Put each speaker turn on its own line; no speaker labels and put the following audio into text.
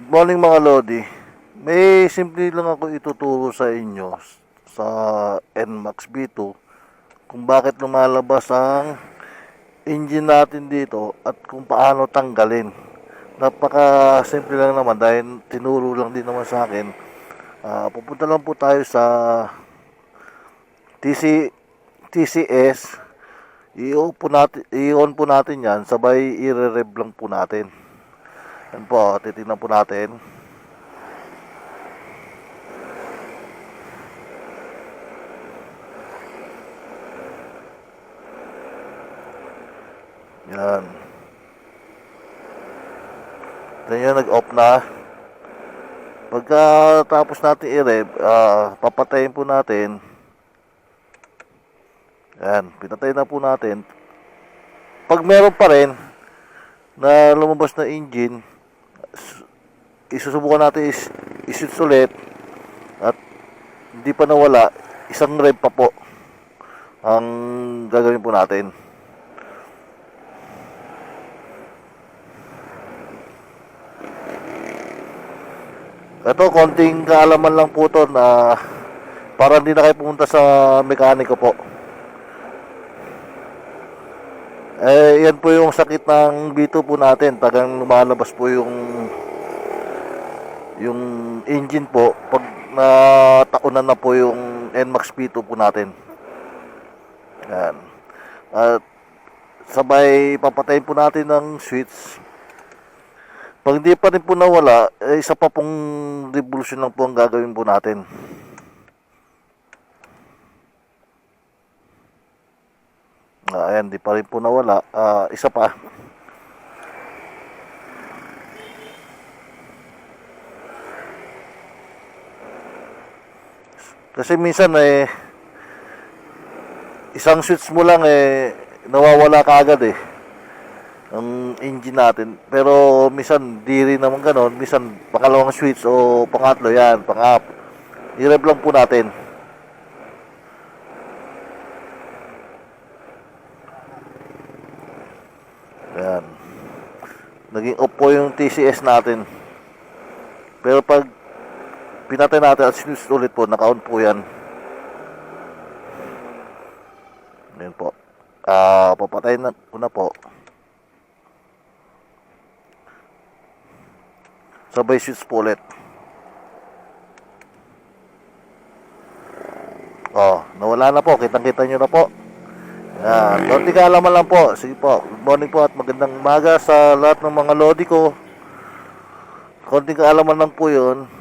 Morning mga Lodi. May simple lang ako ituturo sa inyo sa NMAX B2 kung bakit lumalabas ang engine natin dito at kung paano tanggalin. Napaka simple lang naman dahil tinuro lang din naman sa akin. Ah, pupunta lang po tayo sa TC TCS. I-on po natin, i-on po natin 'yan, sabay i-rev lang po natin. Yan po, titignan po natin. Yan. Yun, nag-off na. Pagka tapos natin i-rev, ah, papatayin po natin. Yan, pinatay na po natin. Pag meron pa rin na lumabas na engine, isusubukan natin is isut ulit at hindi pa nawala, isang rev pa po ang gagawin po natin. Ito, konting kaalaman lang po to na para hindi na kayo pumunta sa mekaniko po. Eh, yan po yung sakit ng B2 po natin. Tagang lumalabas po yung yung engine po pag nataunan na po yung NMAX P2 po natin. Yan. At sabay papatayin po natin ng switch. Pag hindi pa rin po nawala, eh, isa pa pong revolution lang po ang gagawin po natin. Ah, ayan, di pa rin po nawala. Ah, isa pa. Kasi minsan eh isang switch mo lang eh nawawala ka agad eh ang engine natin. Pero minsan di rin naman ganon. Minsan pangalawang switch o pangatlo yan, pang-up. I-rev lang po natin. Ayan. Naging off po yung TCS natin. Pero pag pinatay natin at sinus ulit po, naka-on po yan. Ayan po. Ah, na ko na po. Sabay switch po ulit. Oh, nawala na po. Kitang-kita nyo na po. Yan. Konti kaalaman lang po. Sige po. Good morning po at magandang umaga sa lahat ng mga lodi ko. Konting kaalaman lang po yun.